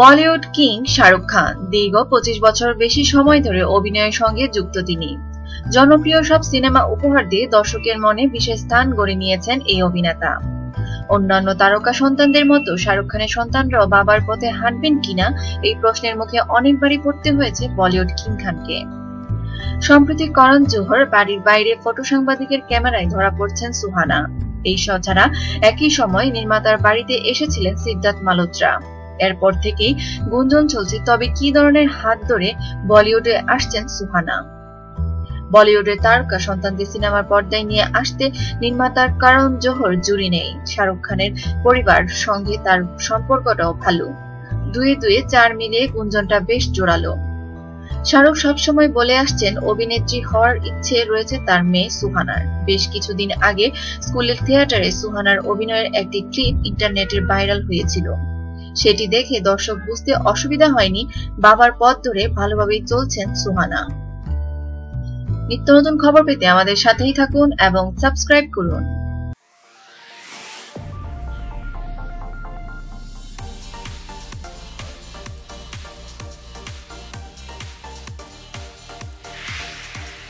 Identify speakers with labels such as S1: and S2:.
S1: Bollywood king Shahrukh Khan. দীর্ঘ পঁচিশ বছর বেশি সময় ধরে অভিনয়ের সঙ্গে যুক্ত তিনি। জনপ্রিয় সব সিনেমা উপহার দিয়ে দর্শকের মনে বিশেষ স্থান গড়ে নিয়েছেন এই অভিনেতা। অন্যান্য তারকা সন্তানদের মতো শাহরুখ খানের সন্তানরাও বাবার পথে হাঁটবেন কিনা, এই প্রশ্নের মুখে অনেকবারই পড়তে হয়েছে বলিউড কিং খানকে। সম্প্রতি করণ জোহর বাড়ির বাইরে ফটো সাংবাদিকের ক্যামেরায় ধরা পড়ছেন সুহানা। এই ছাড়া একই সময় নির্মাতার বাড়িতে এসেছিলেন সিদ্ধার্থ মালোত্রা এরপর থেকেই গুঞ্জন চলছে। তবে কি ধরনের হাত ধরে বলিউডে আসছেন সুহানা? বলিউডের তারকা সন্তানদের সিনেমার পর্দায় নিয়ে আসতে নির্মাতার কারণ জোহর জুড়ি নেই। শাহরুখ খানের পরিবার সঙ্গে তার সম্পর্কটাও ভালো। দুয়ে দুয়ে চার মিলিয়ে গুঞ্জনটা বেশ জোরালো। শাহরুখ সবসময় বলে আসছেন, অভিনেত্রী হওয়ার ইচ্ছে রয়েছে তার মেয়ে সুহানার। বেশ কিছুদিন আগে স্কুলের থিয়েটারে সুহানার অভিনয়ের একটি ক্লিপ ইন্টারনেটে ভাইরাল হয়েছিল। সেটি দেখে দর্শক বুঝতে অসুবিধা হয়নি, বাবার পথ ধরে ভালোভাবেই চলছেন সুহানা। নিত্য নতুন খবর পেতে আমাদের সাথেই থাকুন এবং সাবস্ক্রাইব করুন।